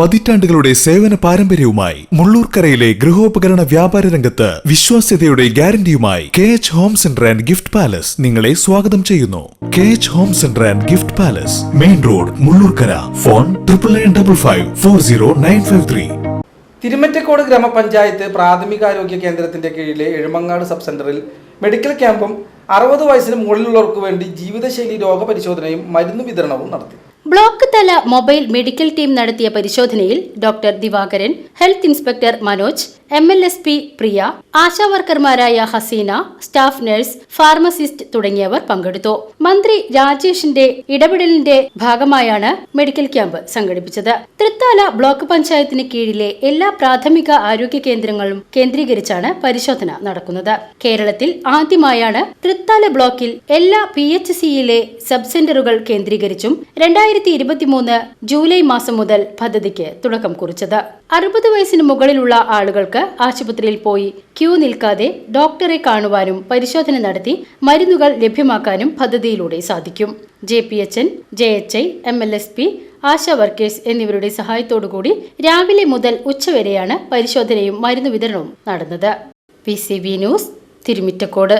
പതിറ്റാണ്ടുകളുടെ സേവന പാരമ്പര്യവുമായി മുള്ളൂർക്കരയിലെ ഗൃഹോപകരണ വ്യാപാര രംഗത്ത് വിശ്വാസ്യതയുടെ ഗ്യാരണ്ടിയുമായി K H home centre and gift palace നിങ്ങളെ സ്വാഗതം ചെയ്യുന്നു. K H home centre and gift palace main road Mullurkara. Phone triple nine double five four zero nine five three Thirumittacode ഗ്രാമപഞ്ചായത്ത് പ്രാഥമികാരോഗ്യ കേന്ദ്രത്തിന്റെ കീഴിലെ എഴുമങ്ങാട് സബ് സെന്ററിൽ മെഡിക്കൽ ക്യാമ്പും അറുപത് വയസ്സിന് മുകളിലുള്ളവർക്ക് വേണ്ടി ജീവിതശൈലി രോഗപരിശോധനയും മരുന്ന് വിതരണവും നടത്തി. ബ്ലോക്ക് തല മൊബൈൽ മെഡിക്കൽ ടീം നടത്തിയ പരിശോധനയിൽ doctor Divakaran health inspector Manoj M L S P Priya ആശാവർക്കർമാരായ Haseena staff nurse pharmacist തുടങ്ങിയവർ പങ്കെടുത്തു. മന്ത്രി രാജേഷിന്റെ ഇടപെടലിന്റെ ഭാഗമായാണ് മെഡിക്കൽ ക്യാമ്പ് സംഘടിപ്പിച്ചത്. തൃത്താല ബ്ലോക്ക് പഞ്ചായത്തിന് കീഴിലെ എല്ലാ പ്രാഥമിക ആരോഗ്യ കേന്ദ്രങ്ങളും കേന്ദ്രീകരിച്ചാണ് പരിശോധന നടക്കുന്നത്. കേരളത്തിൽ ആദ്യമായാണ് തൃത്താല ബ്ലോക്കിൽ എല്ലാ പി എച്ച് സിയിലെ സബ് സെന്ററുകൾ കേന്ദ്രീകരിച്ചും രണ്ടായിരത്തി ഇരുപത്തിമൂന്ന് ജൂലൈ മാസം മുതൽ പദ്ധതിക്ക് തുടക്കം കുറിച്ചത്. അറുപത് വയസ്സിന് മുകളിലുള്ള ആളുകൾക്ക് ആശുപത്രിയിൽ പോയി. ക്യൂ നിൽക്കാതെ ഡോക്ടറെ കാണുവാനും പരിശോധന നടത്തി മരുന്നുകൾ ലഭ്യമാക്കാനും പദ്ധതിയിലൂടെ സാധിക്കും. J P H N J H I M L S P ASHA workers എന്നിവരുടെ സഹായത്തോടുകൂടി രാവിലെ മുതൽ ഉച്ചവരെയാണ് പരിശോധനയും മരുന്ന് വിതരണവും നടന്നത്. P C B news Thirumittacode.